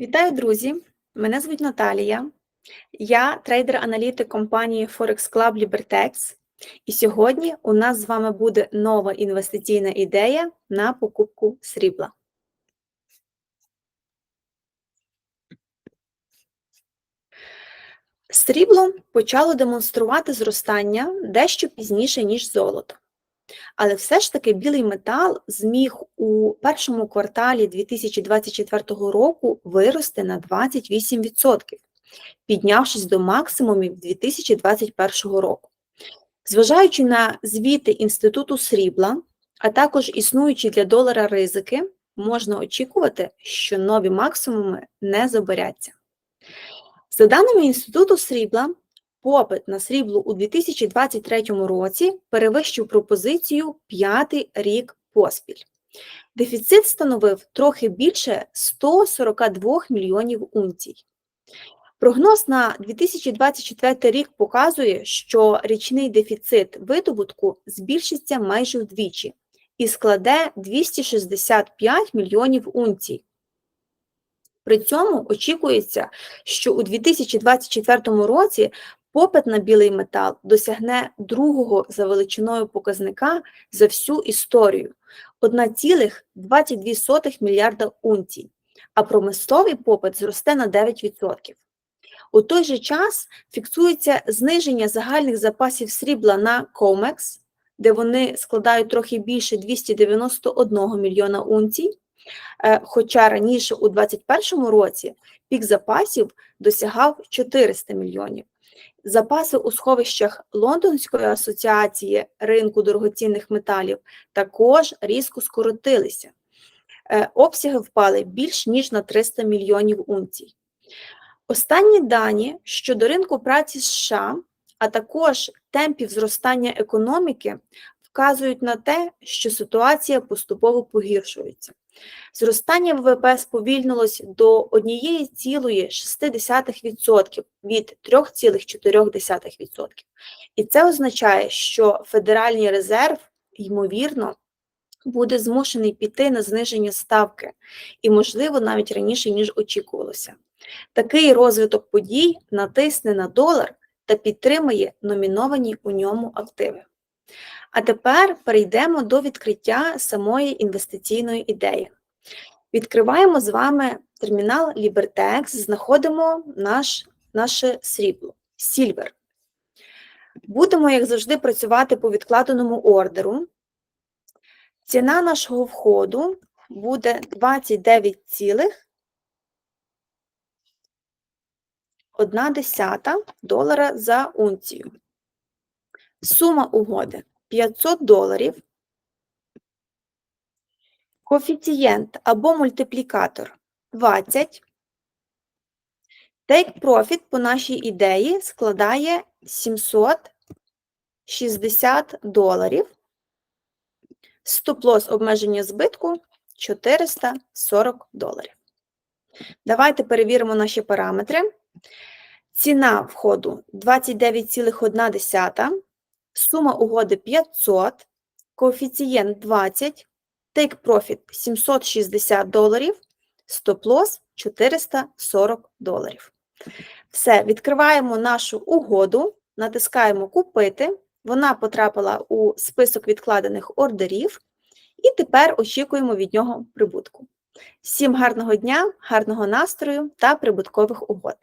Вітаю, друзі! Мене звуть Наталія. Я трейдер-аналітик компанії Forex Club Libertex. І сьогодні у нас з вами буде нова інвестиційна ідея на покупку срібла. Срібло почало демонструвати зростання дещо пізніше, ніж золото. Але все ж таки білий метал зміг у першому кварталі 2024 року вирости на 28%, піднявшись до максимумів 2021 року. Зважаючи на звіти Інституту срібла, а також існуючі для долара ризики, можна очікувати, що нові максимуми не заборяться. За даними Інституту срібла, попит на срібло у 2023 році перевищив пропозицію п'ятий рік поспіль. Дефіцит становив трохи більше 142 мільйонів унцій. Прогноз на 2024 рік показує, що річний дефіцит видобутку збільшиться майже вдвічі і складе 265 мільйонів унцій. При цьому очікується, що у 2024 році попит на білий метал досягне другого за величиною показника за всю історію 1,22 мільярда унцій, а промисловий попит зросте на 9%. У той же час фіксується зниження загальних запасів срібла на COMEX, де вони складають трохи більше 291 мільйона унцій, е, хоча раніше у 2021 році пік запасів досягав 400 мільйонів. Запаси у сховищах Лондонської асоціації ринку дорогоцінних металів також різко скоротилися. Е, обсяги впали більш ніж на 300 мільйонів унцій. Останні дані щодо ринку праці США, а також темпів зростання економіки, вказують на те, що ситуація поступово погіршується. Зростання ВВП сповільнилось до 1,6% від 3,4%. І це означає, що Федеральний резерв, ймовірно, буде змушений піти на зниження ставки, і, можливо, навіть раніше, ніж очікувалося. Такий розвиток подій натисне на долар та підтримує номіновані у ньому активи. А тепер перейдемо до відкриття самої інвестиційної ідеї. Відкриваємо з вами термінал Libertex, знаходимо наш, наше срібло, Silver. Будемо, як завжди, працювати по відкладеному ордеру. Ціна нашого входу буде 29,1 долара за унцію. Сума угоди 500 доларів. Коефіцієнт або мультиплікатор 20. Take profit по нашій ідеї складає 760 доларів. Стоп-лос обмеження збитку 440 доларів. Давайте перевіримо наші параметри. Ціна входу 29,1, сума угоди 500, коефіцієнт 20, Take Profit 760 доларів, стоп-лос 440 доларів. Все, відкриваємо нашу угоду, натискаємо Купити. Вона потрапила у список відкладених ордерів, і тепер очікуємо від нього прибутку. Всім гарного дня, гарного настрою та прибуткових угод!